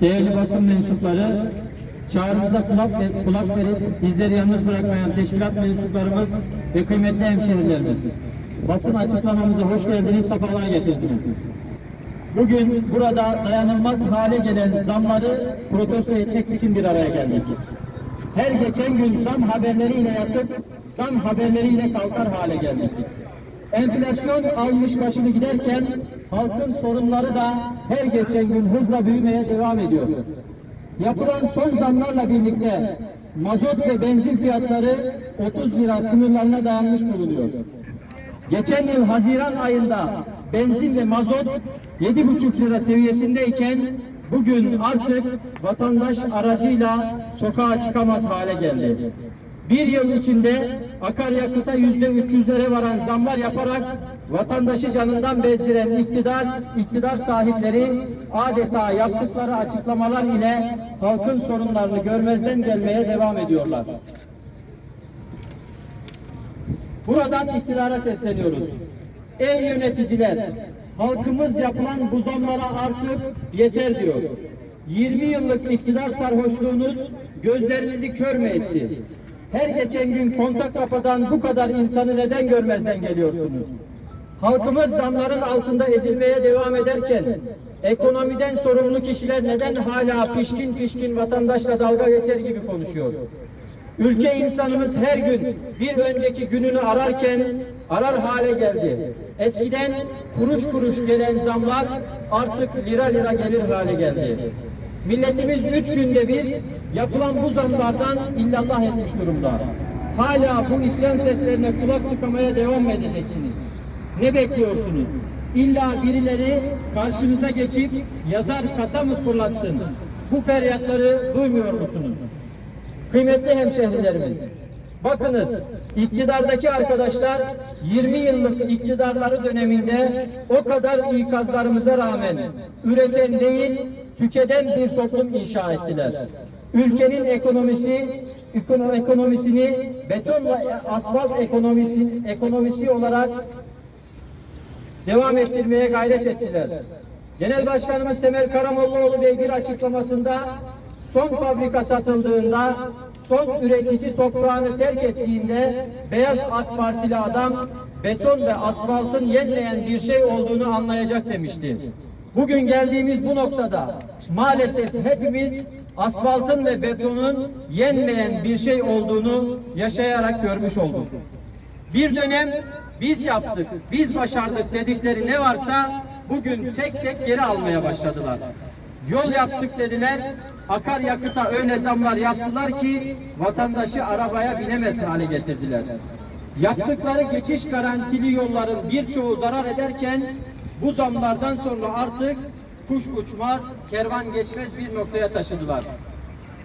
Değerli basın mensupları, çağrımıza kulak, kulak verip bizleri yalnız bırakmayan teşkilat mensuplarımız ve kıymetli hemşehrilerimiz. Basın açıklamamıza hoş geldiniz, sefalar getirdiniz. Bugün burada dayanılmaz hale gelen zamları protesto etmek için bir araya geldik. Her geçen gün zam haberleriyle yatıp zam haberleriyle kalkar hale geldik. Enflasyon almış başını giderken halkın sorunları da her geçen gün hızla büyümeye devam ediyor. Yapılan son zamlarla birlikte mazot ve benzin fiyatları 30 lira sınırlarına dayanmış bulunuyor. Geçen yıl Haziran ayında benzin ve mazot 7,5 lira seviyesindeyken bugün artık vatandaş aracıyla sokağa çıkamaz hale geldi. Bir yıl içinde akaryakıta yüzde 300'lere varan zamlar yaparak vatandaşı canından bezdiren iktidar, iktidar sahipleri adeta yaptıkları açıklamalar ile halkın sorunlarını görmezden gelmeye devam ediyorlar. Buradan iktidara sesleniyoruz. Ey yöneticiler, halkımız yapılan bu zamlara artık yeter diyor. 20 yıllık iktidar sarhoşluğunuz gözlerinizi kör mü etti? Her geçen gün kontak kapadan bu kadar insanı neden görmezden geliyorsunuz? Halkımız zamların altında ezilmeye devam ederken ekonomiden sorumlu kişiler neden hala pişkin pişkin vatandaşla dalga geçer gibi konuşuyor? Ülke insanımız her gün bir önceki gününü ararken arar hale geldi. Eskiden kuruş kuruş gelen zamlar artık lira lira gelir hale geldi. Milletimiz üç günde bir yapılan bu zamlardan illallah etmiş durumda. Hala bu isyan seslerine kulak tıkamaya devam edeceksiniz? Ne bekliyorsunuz? İlla birileri karşınıza geçip yazar kasa mı fırlatsın? Bu feryatları duymuyor musunuz? Kıymetli hemşehrilerimiz, bakınız iktidardaki arkadaşlar 20 yıllık iktidarları döneminde o kadar ikazlarımıza rağmen üreten değil, tüketen bir toplum inşa ettiler. Ülkenin ekonomisi, ekono- ekonomisini beton ve asfalt ekonomisi, ekonomisi olarak devam ettirmeye gayret ettiler. Genel Başkanımız Temel Karamollaoğlu Bey bir açıklamasında son fabrika satıldığında, son üretici toprağını terk ettiğinde beyaz AK Partili adam beton ve asfaltın yenmeyen bir şey olduğunu anlayacak demişti. Bugün geldiğimiz bu noktada maalesef hepimiz asfaltın ve betonun yenmeyen bir şey olduğunu yaşayarak görmüş olduk. Bir dönem biz yaptık, biz başardık dedikleri ne varsa bugün tek tek geri almaya başladılar. Yol yaptık dediler, akaryakıta öyle zamlar yaptılar ki vatandaşı arabaya binemez hale getirdiler. Yaptıkları geçiş garantili yolların birçoğu zarar ederken bu zamlardan sonra artık kuş uçmaz, kervan geçmez bir noktaya taşıdılar.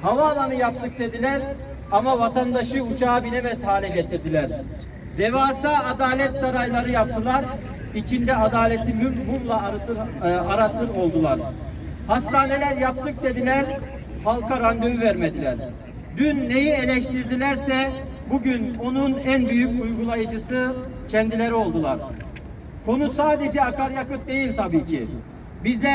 Havaalanı yaptık dediler ama vatandaşı uçağa binemez hale getirdiler. Devasa adalet sarayları yaptılar. İçinde adaleti mum- mumla aratır, e, aratır oldular. Hastaneler yaptık dediler, halka randevu vermediler. Dün neyi eleştirdilerse bugün onun en büyük uygulayıcısı kendileri oldular. Konu sadece akaryakıt değil tabii ki. Bizler